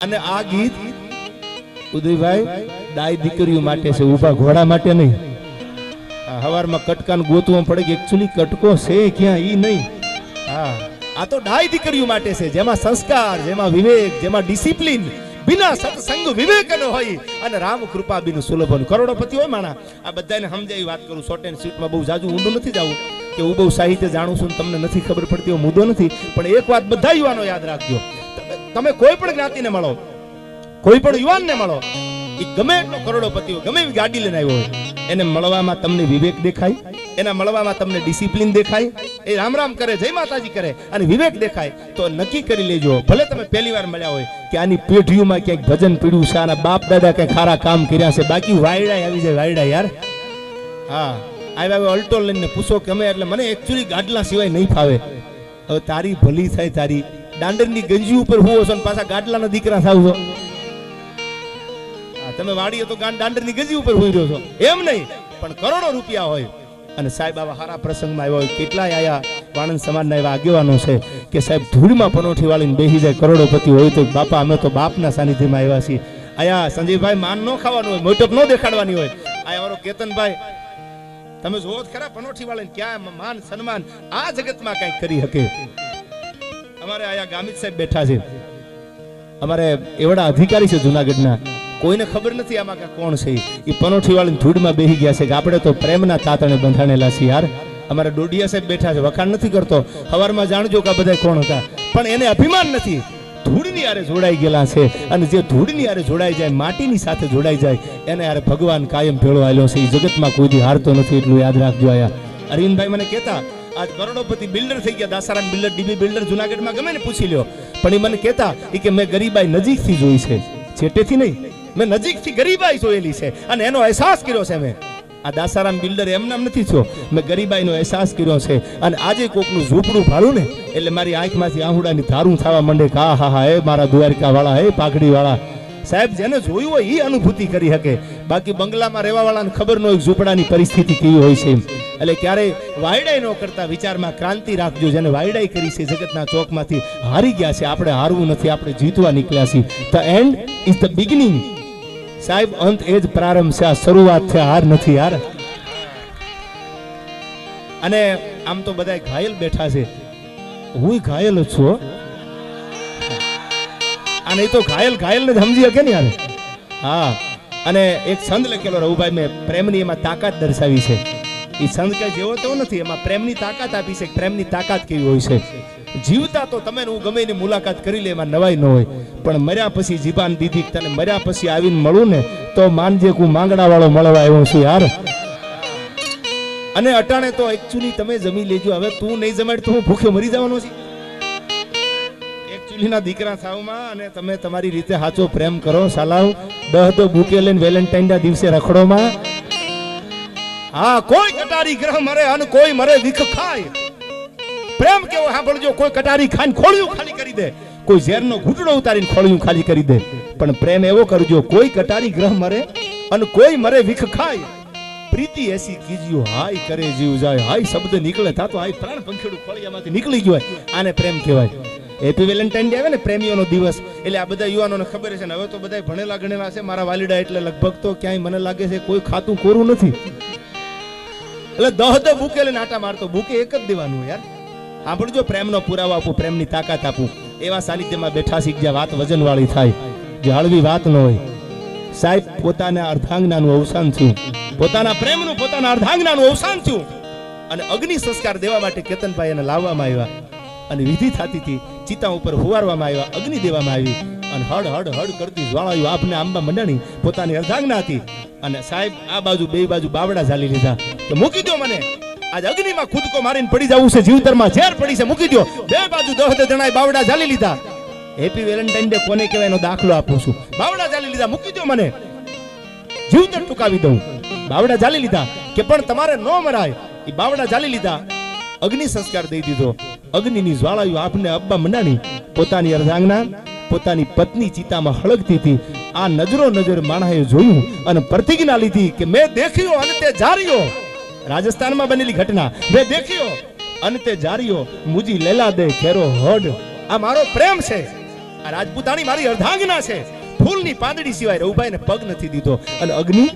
અને આ ગીત ઉદયભાઈ દાઈ દીકરીઓ માટે છે, ઊભા ઘોડા માટે નહીં. હવારમાં કટકાન ગોતવું પડે કે એકચ્યુઅલી કટકો છે ક્યાં, ઈ નહીં. હા. આ તો ડાય દીકરીઓ માટે છે, જેમાં સંસ્કાર, જેમાં વિવેક, જેમાં ડિસિપ્લિન, બિના સત્સંગ વિવેકન હોય અને રામ કૃપા બિન સુલભન. કરોડોપતિ હોય માણા. આ બધાને સમજાવી વાત કરું શોર્ટ એન્ડ સ્વીટમાં બહુ જાજુ ઊંડું નથી જવું. કે હું બહુ સાહિત્ય જાણું છું તમને નથી ખબર પડતી એવો મુદ્દો નથી. પણ એક વાત બધા યુવાનો યાદ રાખજો. તમે- કોઈ પણ જ્ઞાતિને મળો, કોઈ પણ યુવાનને મળો એ ગમે એટલો કરોડોપતિ હોય ગમે એવી ગાડી લઈને આવ્યો હોય, એને મળવામાં તમને વિવેક દેખાય, એના મળવામાં તમને ડિસિપ્લિન દેખાય, એ રામ રામ કરે, જય માતાજી કરે, અને વિવેક દેખાય, તો નક્કી કરી લેજો. ભલે તમે પહેલી વાર મળ્યા હોય કે આની પેઢીઓમાં ક્યાંક ભજન પીડ્યું છે, આના બાપ દાદા કઈ ખારા કામ કર્યા છે, બાકી વાયડા આવી જાય, વાયડા યાર. હા, આવ્યા હવે અલ્ટો લઈને પૂછો કે અમે એટલે મને એકચ્યુઅલી ગાડલા સિવાય નહીં ફાવે. હવે તારી ભલી થાય, તારી દાંડરની ગંજી ઉપર હોવો છો ને પાછા ગાડલાના દીકરા થાવ છો. તમે વાડીએ તો દાંડરની ગંજી ઉપર હોઈ રહ્યો છો. એમ નહીં, પણ કરોડો રૂપિયા હોય. અને સાહેબ આવા સારા પ્રસંગમાં આવ્યા હોય, કેટલાય આયા વાણંદ સમાજના એવા આગેવાનો છે કે સાહેબ ધૂળમાં પનોઠી વાળીને બેસી જાય કરોડોપતિ હોય તો બાપા, અમે તો બાપના સાનિધ્યમાં આવ્યા છીએ. આયા સંજયભાઈ માન ન ખાવાનું હોય, મોટપ ન દેખાડવાની હોય. આયા મારો કેતનભાઈ, તમે જોવો ખરા પનોઠી વાળાને ક્યાં માન સન્માન આ જગતમાં કંઈક કરી શકે. અમારે આયા ગામિત સાહેબ બેઠા છે. અમારે એવડા અધિકારી છે જુનાગઢના. કોઈને ખબર નથી આમાં કે કોણ છે. એ પનોઠી વાળીને ધૂળમાં બેહી ગયા છે કે આપણે તો પ્રેમના તાતણે બંધાણેલા છીએ યાર. અમારા ડોડિયા સાહેબ બેઠા છે, વખાણ નથી કરતો. સવારમાં જાણજો કે બધા કોણ હતા. પણ એને અભિમાન નથી. ધૂળની આરે જોડાઈ ગયેલા છે અને જે ધૂળની આરે જોડાઈ જાય, માટીની સાથે જોડાઈ જાય, એને આરે ભગવાન કાયમ ભેળો આવેલો છે. એ જગતમાં કોઈ દી હારતો નથી એટલું યાદ રાખજો આયા. અરવિંદભાઈ મને કહેતા આજ કરોડોપતિ બિલ્ડર થઈ ગયા. દાસારામ બિલ્ડર, ડીબી બિલ્ડર, જુનાગઢમાં ગમે ને પૂછી લ્યો. પણ એ મને કહેતા કે મેં ગરીબાઈ નજીકથી જોઈ છે. છેટેથી નહીં. મેં નજીકથી ગરીબાઈ જોયેલી છે. અને એનો અહેસાસ કર્યો છે મેં. આ દાસારામ બિલ્ડર એમ નામ નથી થયો. મેં ગરીબાઈનો અહેસાસ કર્યો છે. અને આજે કોકનું ઝૂંપડું ભાડું ને, એટલે મારી આંખમાંથી આહુડાની ધારું થવા માંડે કે હા હા હા, એ મારા દ્વારકાવાળા હે પાઘડી વાળા સાહેબ, જેને જોયું હોય એ અનુભૂતિ કરી શકે. બાકી બંગલામાં રહેવા વાળાને ખબર ન ઝૂંપડાની પરિસ્થિતિ કેવી હોય છે એટલે ક્યારેય વાયડાઈ ન કરતા વિચારમાં ક્રાંતિ રાખજો, જેને વાયડાઈ કરી છે જગતના ચોકમાંથી હારી ગયા છે. આપણે હારવું નથી, આપણે જીતવા નીકળ્યા છીએ. The end is the beginning સાહેબ, અંત એ જ પ્રારંભ છે. આ શરૂઆત છે, હાર નથી યાર અને આમ તો બધા ઘાયલ બેઠા છે. હું ઘાયલ જ છું. અને એ તો ઘાયલ ઘાયલ ને સમજી શકે ને યાર. હા. અને એક છંદ લખેલો રઘુભાઈ, મેં પ્રેમની એમાં તાકાત દર્શાવી છે. એ છંદ કઈ જેવો તેવો નથી, એમાં પ્રેમની તાકાત આપી છે, પ્રેમની તાકાત કેવી હોય છે? જીવતા તો તમે હું ગમે એની મુલાકાત કરી લે, એમાં નવાઈ ન હોય. પણ મર્યા પછી જીબાન દીધી તને મર્યા પછી આવીને મળું ને, તો માનજે કે હું માંગણા વાળો મળવા આવ્યો છું યાર. અને અટાણે તો એકચ્યુઅલી તમે જમી લેજો, હવે તું નહીં જમાડ તો હું ભૂખ્યો મરી જવાનો છે. એકચ્યુઅલી ના દીકરા થાવમાં અને તમે તમારી રીતે સાચો પ્રેમ કરો સાલાવ દહ તો બુકે લઈને વેલેન્ટાઇન દિવસે રખડોમાં. હા, કોઈ કટારી ગ્રહ મરે અને કોઈ મરે વિખ ખાય. પ્રેમ કેવો સાંભળજો, કોઈ કટારી ખાઈને ખોળ્યું ખાલી કરી દે. કોઈ ઝેરનો ઘૂંટડો ઉતારીને ખોળ્યું ખાલી કરી દે. પણ પ્રેમ એવો કરજો, કોઈ કટારી ગ્રહ મરે અને કોઈ મરે વિખ ખાય. પ્રીતિ એસી કીજ્યું, હાય કરે જીવ જાય, હાય શબ્દ નીકળે, તા તો હાય પ્રાણ ખોળી એમાંથી નીકળી ગયો આને પ્રેમ કહેવાય. હેપી વેલેન્ટાઇન ડે આવે ને પ્રેમીઓનો દિવસ. એટલે આ બધા યુવાનોને ખબર છે ને, હવે તો બધા ભણેલા ગણેલા છે, મારા વાલીડા એટલે લગભગ તો ક્યાંય મને લાગે છે કોઈ ખાતું કોરું નથી. એટલે દહ દહ બુકે લઈને આટા મારતો બુકે એક જ દેવાનું યાર. સાંભળજો, પ્રેમનો પુરાવો આપું, પ્રેમની તાકાત આપું. એવા સાનિધ્યમાં બેઠા શીખ જ્યાં વાત વજન વાળી થાય જે હળવી વાત ન હોય. સાહેબ, પોતાના અર્ધાંગનાનું અવસાન થયું. પોતાના પ્રેમનું, પોતાના અર્ધાંગનાનું અવસાન થયું. અને અગ્નિ સંસ્કાર દેવા માટે કેતનભાઈ એને લાવવામાં આવ્યા. અને વિધિ થતી હતી. ચિતા ઉપર હુવારવામાં આવ્યા, અગ્નિ દેવામાં આવી અને હડ હડ હડ કરતી જ્વાળાયુ આપને આંબા મંડાણી પોતાની અર્ધાંગના હતી. અને સાહેબ, આ બાજુ બે બાજુ બાવડા ઝાલી લીધા. કે મૂકી દો મને. આજ અગ્નિમાં ખુદકો મારીને પડી જવું છે, જીવતરમાં ઝેર પડી છે, મૂકી દો બે બાજુ દહ દહ જણાએ બાવડા ઝાલી લીધા. હેપી વેલેન્ટાઇન ડે કોને કહેવાય એનો દાખલો આપું છું. બાવડા ઝાલી લીધા, મૂકી દો મને. જીવતર ટૂંકાવી દઉં. બાવડા ઝાલી લીધા કે પણ તમારે ન મરાય. એ બાવડા ઝાલી લીધા. અગ્નિ સંસ્કાર દઈ દીધો. અગ્નિની જ્વાળાયું આપને અબ્બા મંડાણી. પોતાની અર્ધાંગના, પોતાની પત્ની ચિતામાં હળગતી હતી. આ નજરો નજર માણાએ જોયું અને પ્રતિજ્ઞા લીધી કે મેં દેખ્યો અને તે જાર્યો. રાજસ્થાનમાં બનેલી ઘટના. મેં દેખ્યો અને તે જાર્યો. મુજી લેલા દે ખેરો હડ. આ મારો પ્રેમ છે. આ રાજપૂતાણી મારી અર્ધાંગના છે. ફૂલની પાંદડી સિવાય રઘુભાઈને પગ નથી દીધો. અને અગ્નિ,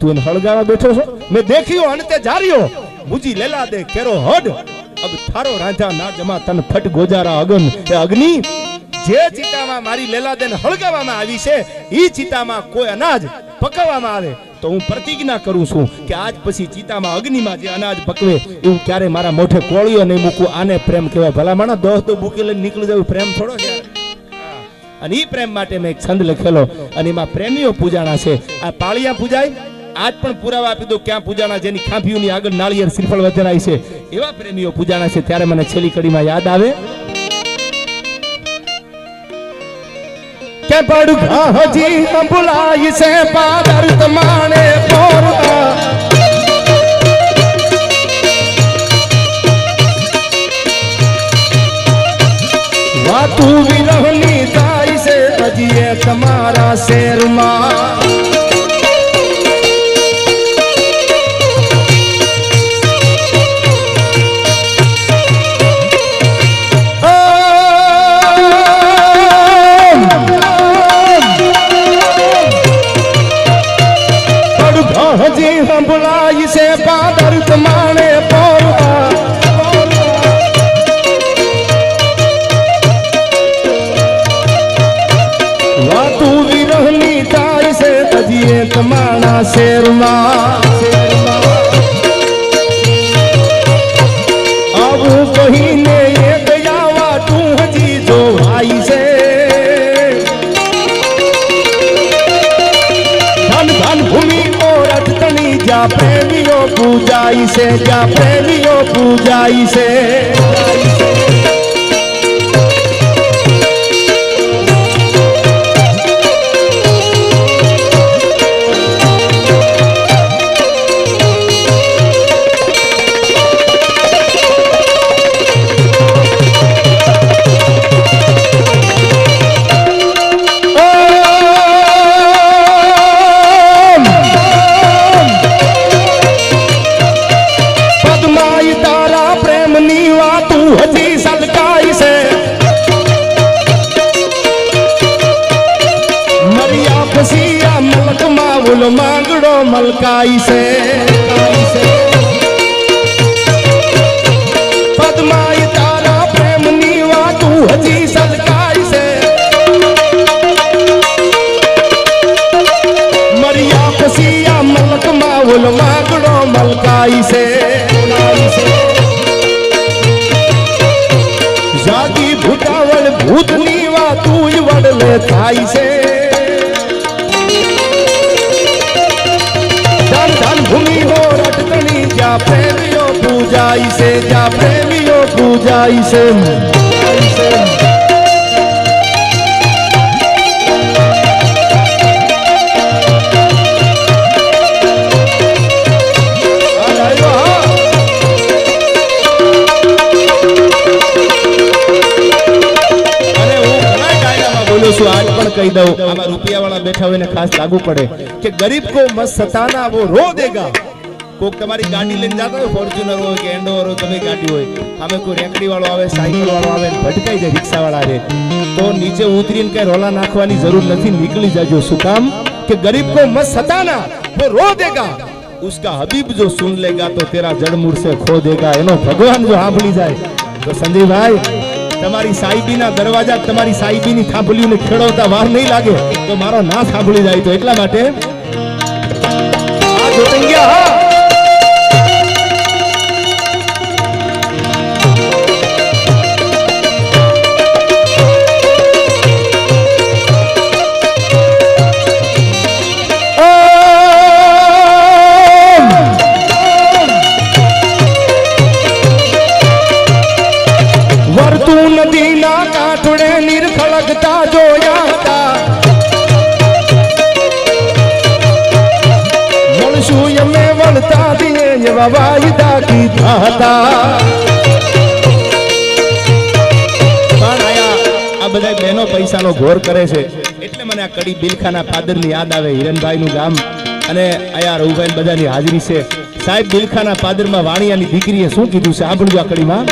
તું હળગાવા બેઠો છો? મેં દેખ્યો અંતે જાર્યો. મુજી લેલા દે કેરો હડ. અબ થારો રાજા ના જમા તન ફટ ગોજારા અગન. એ અગ્નિ, જે ચિતામાં મારી લેલાદેન હળગાવવામાં આવી છે, ઈ ચિતામાં કોઈ અનાજ પકવવામાં આવે તો હું પ્રતિજ્ઞા કરું છું કે આજ પછી ચિતામાં અગ્નિમાં જે અનાજ પકવે, એવું ક્યારે મારા મોઢે કોળીઓ નહીં મૂકું, આને પ્રેમ કહેવાય. ભલા માણસ દોહ તો બુકી લઈને નીકળી જવું પ્રેમ થોડો છે. અને એ પ્રેમ માટે મેં એક છંદ લખેલો, અને એમાં પ્રેમીઓ પૂજાણા છે. આ પાળિયા પૂજાય આજ પણ પુરાવા આપી દો ક્યાં પૂજાના જેની ખાંભીઓની આગળ નાળિયેર શ્રીફળ વધરાય છે. એવા પ્રેમીઓ પૂજાના છે, ત્યારે મને છેલ્લી કડીમાં યાદ આવે. કે પડઘા હજી અંબુલાઈ છે, પાદર તમાણે પોરતા વાતું વિરહની થાય છે હજી તમારા શેરમાં. તમારા શેરમાં આવું કહીને એ ગયા વાતું હજી જોવાય છે ધન ધન ભૂમિ ઓરઠ તણી જ્યાં પ્રેમીઓ પૂજાય છે જ્યાં પ્રેમીઓ પૂજાય છે મલકાય છે પદ્માઈ તારા પ્રેમની વાતું હજી સલકાય છે મરિયા પછી આ મલકમાં ઉલ માંગડો મલકાય છે જાગી ભૂતાવળ ભૂતની વાતું વડલે થાય છે જ્યાં પ્રેમીઓ પૂજાઈ છે જા પ્રેમીઓ પૂજાઈ છે કહી દઉં. આમાં રૂપિયાવાળા બેઠા હોય ને ખાસ લાગુ પડે કે ગરીબ કો મસ્ત સતાના વો રો દેગા કોઈક તમારી ગાડી લઈને જતા હોય ફોર્ચ્યુનર હોય કે એન્ડોર હોય તમે ગાડી હોય અમે કોઈ રેકડી વાળો આવે, સાયકલ વાળો આવે ભટકાઈ જાય રિક્ષા વાળા આવે તો નીચે ઉતરીને કઈ રોલા નાખવાની જરૂર નથી, નીકળી જાજો. શું કામ? કે ગરીબ કો મત સતાના વો રો દેગા. ઉસકા હબીબ જો સુન લેગા, તો તેરા જડમૂળ સે ખો દેગા. એનો ભગવાન જો સાંભળી જાય. તો સંજયભાઈ, તમારી સાહેબીના દરવાજા તમારી સાહેબીની થાંભલીઓને ખેડવતા વાર નહીં લાગે. તો મારો ના થાંભળી જાય તો એટલા માટે. આ જોતંગિયા, હા. એવા વાયદા કીધા હતા બધા બહેનો પૈસાનો ઘોર કરે છે. એટલે મને આ કડી બિલખાના ફાદરની યાદ આવે હિરણભાઈનું ગામ. અને આયા રઘુભાઈ બધાની હાજરી છે. સાહેબ બિલખાના ફાદરમાં વાણિયાની દીકરીએ શું કીધું છે? સાંભળજો આ કડીમાં.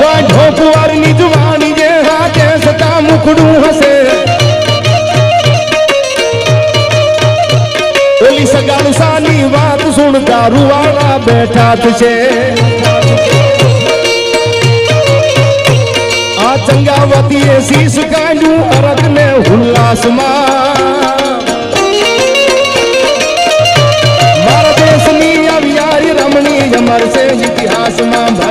વાઢો કુવારની જુવા કુકડું હશે. ઓલી સગાડું સાની વાત સુણ દારૂવાળા બેઠા છે આ ચંગાવતી એ શીશ કાઢ્યું અરગ ને ઉલ્લાસમાં મારા દેશની આવી રમણી અમર છે ઇતિહાસમાં ભાઈ.